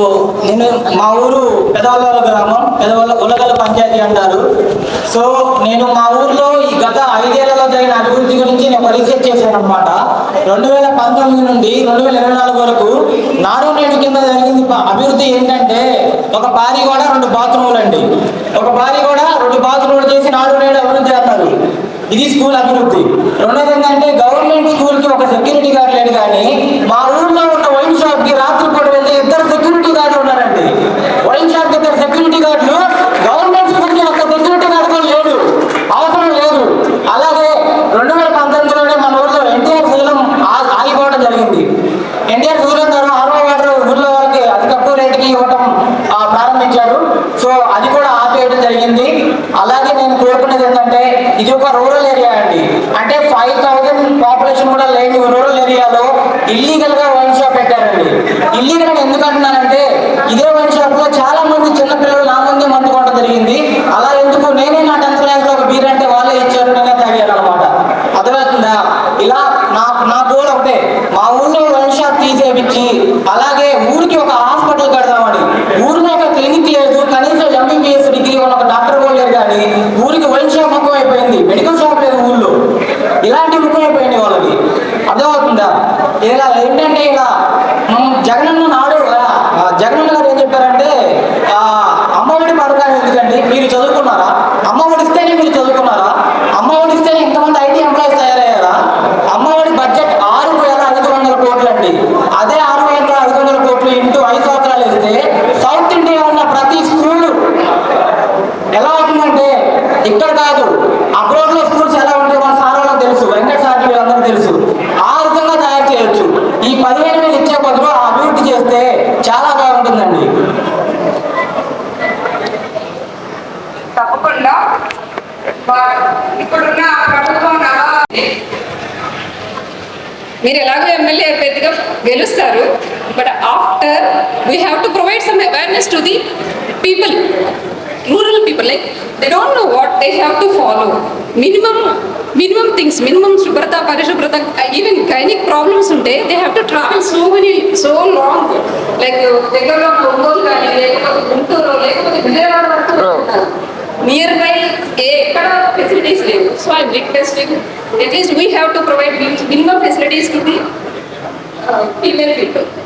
So నేను మా ఊరు పెదవల్ల గ్రామం పెదవల్ల ఉలగల పంచాయతీ అంటారు. సో నేను మా ఊర్లో ఈ గత ఐదేళ్ళలో జరిగిన అభివృద్ధి గురించి నేను రీసెర్చ్ చేశాను అనమాట రెండు వేల పంతొమ్మిది నుండి రెండు వేల ఇరవై నాలుగు వరకు నాడు నేడు కింద జరిగింది అభివృద్ధి ఏంటంటే ఒక భారీ కూడా రెండు బాత్రూములు అండి. ఒక భారీ కూడా రెండు బాత్రూములు చేసి నాడు నేడు అభివృద్ధి అన్నారు ఇది స్కూల్ అభివృద్ధి. రెండోది ఏంటంటే గవర్నమెంట్ స్కూల్ సో అది కూడా ఆపేయడం జరిగింది. అలాగే నేను కోరుకునేది ఏంటంటే ఇది ఒక రూరల్ ఏరియా అండి. అంటే ఫైవ్ థౌజండ్ పాపులేషన్ కూడా లేని రూరల్ ఏరియాలో ఇల్లీగల్గా వైన్ షాప్ పెట్టారండి. ఇల్లీగల్గా ఎందుకు అంటున్నానంటే ఇదే వైన్ షాప్లో చాలా మంది చిన్నపిల్లలు నా ముందే మందు కొనడం జరిగింది. అలా ఎందుకు? నేనే నా టెన్త్ క్లాస్లో ఒక బీర్ అంటే వాళ్ళే ఇచ్చారు నేనే తాగాను అనమాట అర్థమవుతుందా? ఇలా నా నా గోల్ ఒకటే మా ఊళ్ళో వైన్ షాప్ తీసేపించి అలాగే ఊరికి ఒక హాస్పిటల్ కడదామని ఊరిలో ఒక క్లినిక్ లేదు కనీసం ఎంబీబీఎస్ డిగ్రీ ఉన్న ఒక డాక్టర్ కూడా లేరు కానీ ఊరికి వైన్ షాప్ ముఖం అయిపోయింది మెడికల్ షాప్ లేదు ఊళ్ళో ఇలాంటి ముఖం అయిపోయింది వాళ్ళకి అర్థమవుతుందా ఇలా ఏంటంటే ఇలా మనం జగనన్న నాడు ఆ, జగనన్న గారు ఏం చెప్పారంటే ఆ, అమ్మఒడి ఎందుకండి మీరు చదువుకున్నారా? అమ్మ ఒడిస్తేనే మీరు చదువుకున్నారా? అమ్మ ఒడిస్తేనే ఇంతమంది ఐటీ ఎంప్లాయీస్ తయారయ్యారా? అమ్మ ఒడి బడ్జెట్ ఆరు వేల ఐదు వందల కోట్లు అండి అదే ఆరు వేల ఐదు వందల కోట్లు ఇంటూ ఐదు సంవత్సరాలు ఇస్తే సౌత్ ఇండియా ఉన్న ప్రతి స్కూల్ ఎలా అవుతుందంటే ఇక్కడ కాదు అబ్రోడ్లో తప్పకుండా. ఇప్పుడున్న ప్రభుత్వం మీరు ఎలాగో ఎమ్మెల్యే అభ్యర్థిగా గెలుస్తారు. But after we have to provide some awareness to the people rural people like they don't know what they have to follow minimum minimum things minimum శుభ్రత పరిశుభ్రత ఈవెన్ గైనిక్ ప్రాబ్లమ్స్ ఉంటే they have to travel so many so long like దగ్గరలో ఒంగోలు కానీ లేకపోతే గుంటూరు లేకపోతే విజయవాడ వరకు. Near by ఎక్కడ facilities లేవు so I requesting at least we have to provide minimum facilities to the female people thank you